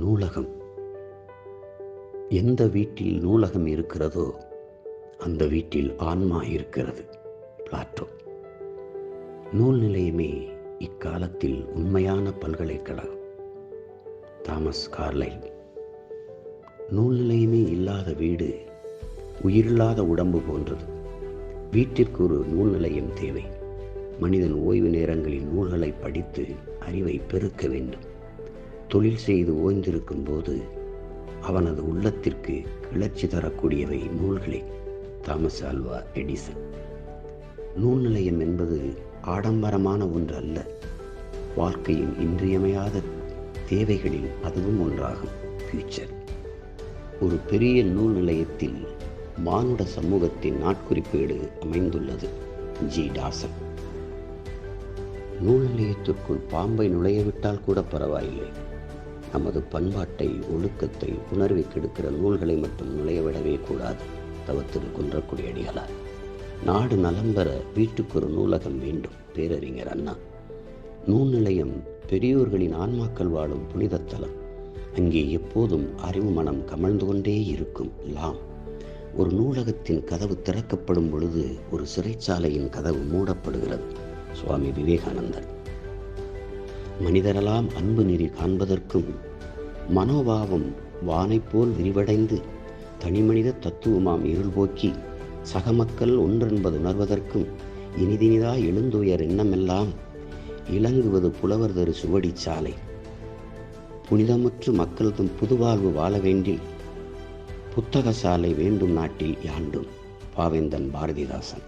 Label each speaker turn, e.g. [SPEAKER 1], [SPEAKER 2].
[SPEAKER 1] நூலகம். எந்த வீட்டில் நூலகம் இருக்கிறதோ அந்த வீட்டில் ஆன்மா இருக்கிறது. பிளாட்டோ. நூல் நிலையமே இக்காலத்தில் உண்மையான பல்கலைக்கழகம். Thomas Carlyle. நூல் நிலையமே இல்லாத வீடு உயிரில்லாத உடம்பு போன்றது. வீட்டிற்கு ஒரு நூல் நிலையம் தேவை. மனிதன் ஓய்வு நேரங்களில் நூல்களை படித்து அறிவை பெருக்க வேண்டும். தொழில் செய்து ஓய்ந்திருக்கும் போது அவனது உள்ளத்திற்கு கிளர்ச்சி தரக்கூடியவை நூல்களே. Thomas Alva Edison. நூல் நிலையம் என்பது ஆடம்பரமான ஒன்று அல்ல. வாழ்க்கையின் இன்றியமையாத தேவைகளில் அதுவும் ஒன்றாகும். ஃபியூச்சர். ஒரு பெரிய நூல் நிலையத்தில் மானுட சமூகத்தின் நாட்குறிப்பேடு அமைந்துள்ளது. ஜி. டாசன் நூல் நிலையத்திற்குள் பாம்பை நுழையவிட்டால் கூட பரவாயில்லை. நமது பண்பாட்டை ஒழுக்கத்தை உணர்வை கெடுக்கிற நூல்களை மட்டும் நுழையவிடவே கூடாது. தவத்திரு குன்றக்கூடிய அடிகளார். நாடு நலம் பெற வீட்டுக்கு ஒரு நூலகம் வேண்டும் பேரறிஞர் அண்ணா. நூல் நிலையம் பெரியோர்களின் ஆன்மாக்கள் வாழும் புனிதத்தலம். அங்கே எப்போதும் அறிவு மனம் கமழ்ந்து கொண்டே இருக்கும் லாம். ஒரு நூலகத்தின் கதவு திறக்கப்படும் பொழுது ஒரு சிறைச்சாலையின் கதவு மூடப்படுகிறது. சுவாமி விவேகானந்தன் மனிதரெல்லாம் அன்பு நெறி காண்பதற்கும் மனோபாவம் வானைப்போல் விரிவடைந்து தனிமனித தத்துவமாம் இருள் போக்கி சக மக்கள் ஒன்றென்பது உணர்வதற்கும் இனிதினிதாய் எழுந்துயர் எண்ணமெல்லாம் இலங்குவது புலவர் தரு சுவடி சாலை. புனிதமுற்று மக்கள் தம் புதுவாழ்வு வாழ வேண்டி புத்தக சாலை வேண்டும் நாட்டில் யாண்டும் பாவேந்தன் பாரதிதாசன்.